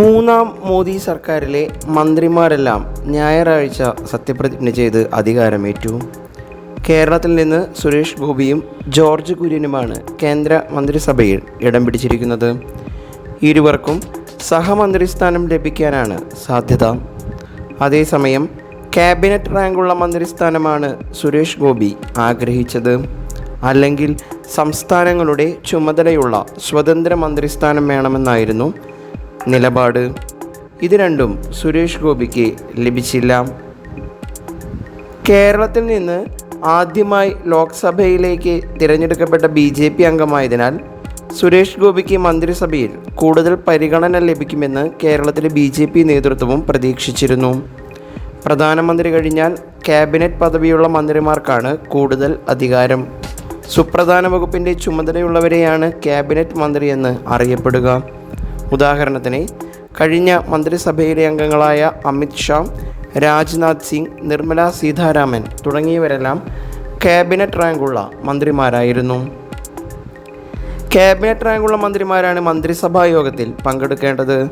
മൂന്നാം മോദി സർക്കാരിലെ മന്ത്രിമാരെല്ലാം ഞായറാഴ്ച സത്യപ്രതിജ്ഞ ചെയ്ത് അധികാരമേറ്റു. കേരളത്തിൽ നിന്ന് സുരേഷ് ഗോപിയും ജോർജ് കുര്യനുമാണ് കേന്ദ്ര മന്ത്രിസഭയിൽ ഇടം പിടിച്ചിരിക്കുന്നത്. ഇരുവർക്കും സഹമന്ത്രിസ്ഥാനം ലഭിക്കാനാണ് സാധ്യത. അതേസമയം ക്യാബിനറ്റ് റാങ്കുള്ള മന്ത്രിസ്ഥാനമാണ് സുരേഷ് ഗോപി ആഗ്രഹിച്ചത്. അല്ലെങ്കിൽ സംസ്ഥാനങ്ങളുടെ ചുമതലയുള്ള സ്വതന്ത്ര മന്ത്രിസ്ഥാനം വേണമെന്നായിരുന്നു നിലപാട്. ഇത് രണ്ടും സുരേഷ് ഗോപിക്ക് ലഭിച്ചില്ല. കേരളത്തിൽ നിന്ന് ആദ്യമായി ലോക്സഭയിലേക്ക് തിരഞ്ഞെടുക്കപ്പെട്ട ബി ജെ പി അംഗമായതിനാൽ സുരേഷ് ഗോപിക്ക് മന്ത്രിസഭയിൽ കൂടുതൽ പരിഗണന ലഭിക്കുമെന്ന് കേരളത്തിലെ ബി ജെ പി നേതൃത്വവും പ്രതീക്ഷിച്ചിരുന്നു. പ്രധാനമന്ത്രി കഴിഞ്ഞാൽ ക്യാബിനറ്റ് പദവിയുള്ള മന്ത്രിമാർക്കാണ് കൂടുതൽ അധികാരം. സുപ്രധാന വകുപ്പിന്റെ ചുമതലയുള്ളവരെയാണ് ക്യാബിനറ്റ് മന്ത്രിയെന്ന് അറിയപ്പെടുക. ഉദാഹരണത്തിന് കഴിഞ്ഞ മന്ത്രിസഭയിലെ അംഗങ്ങളായ അമിത് ഷാ രാജ്നാഥ് സിംഗ് നിർമ്മല സീതാരാമൻ തുടങ്ങിയവരെല്ലാം ക്യാബിനറ്റ് റാങ്കുള്ള മന്ത്രിമാരായിരുന്നു. ക്യാബിനറ്റ് റാങ്കുള്ള മന്ത്രിമാരാണ് മന്ത്രിസഭാ യോഗത്തിൽ പങ്കെടുക്കേണ്ടത്.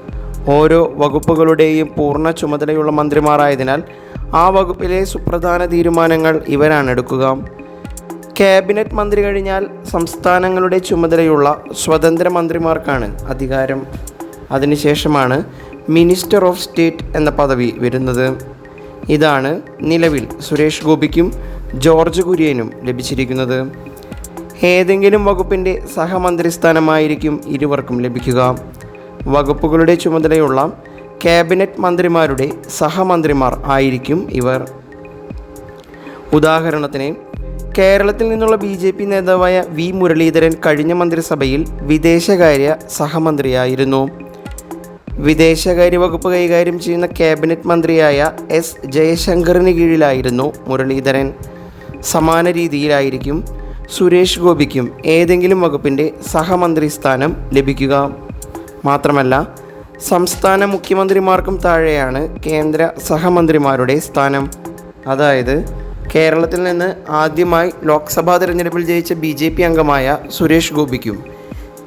ഓരോ വകുപ്പുകളുടെയും പൂർണ ചുമതലയുള്ള മന്ത്രിമാരായതിനാൽ ആ വകുപ്പിലെ സുപ്രധാന തീരുമാനങ്ങൾ ഇവരാണ് എടുക്കുക. ക്യാബിനറ്റ് മന്ത്രി കഴിഞ്ഞാൽ സംസ്ഥാനങ്ങളുടെ ചുമതലയുള്ള സ്വതന്ത്ര മന്ത്രിമാർക്കാണ് അധികാരം. അതിനുശേഷമാണ് മിനിസ്റ്റർ ഓഫ് സ്റ്റേറ്റ് എന്ന പദവി വരുന്നത്. ഇതാണ് നിലവിൽ സുരേഷ് ഗോപിക്കും ജോർജ് കുര്യനും ലഭിച്ചിരിക്കുന്നത്. ഏതെങ്കിലും വകുപ്പിന്റെ സഹമന്ത്രിസ്ഥാനമായിരിക്കും ഇരുവർക്കും ലഭിക്കുക. വകുപ്പുകളുടെ ചുമതലയുള്ള ക്യാബിനറ്റ് മന്ത്രിമാരുടെ സഹമന്ത്രിമാർ ആയിരിക്കും ഇവർ. ഉദാഹരണത്തിന് കേരളത്തിൽ നിന്നുള്ള ബി ജെ പി നേതാവായ വി മുരളീധരൻ കഴിഞ്ഞ മന്ത്രിസഭയിൽ വിദേശകാര്യ സഹമന്ത്രിയായിരുന്നു. വിദേശകാര്യ വകുപ്പ് കൈകാര്യം ചെയ്യുന്ന ക്യാബിനറ്റ് മന്ത്രിയായ എസ് ജയശങ്കറിന് കീഴിലായിരുന്നു മുരളീധരൻ. സമാന രീതിയിലായിരിക്കും സുരേഷ് ഗോപിക്കും ഏതെങ്കിലും വകുപ്പിന്റെ സഹമന്ത്രി സ്ഥാനം ലഭിക്കുക. മാത്രമല്ല സംസ്ഥാന മുഖ്യമന്ത്രിമാർക്കും താഴെയാണ് കേന്ദ്ര സഹമന്ത്രിമാരുടെ സ്ഥാനം. അതായത് കേരളത്തിൽ നിന്ന് ആദ്യമായി ലോക്സഭാ തിരഞ്ഞെടുപ്പിൽ ജയിച്ച ബി ജെ പി അംഗമായ സുരേഷ് ഗോപിക്കും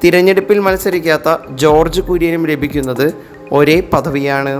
തിരഞ്ഞെടുപ്പിൽ മത്സരിക്കാത്ത ജോർജ് കുര്യനും ലഭിക്കുന്നത് ഒരേ പദവിയാണ്.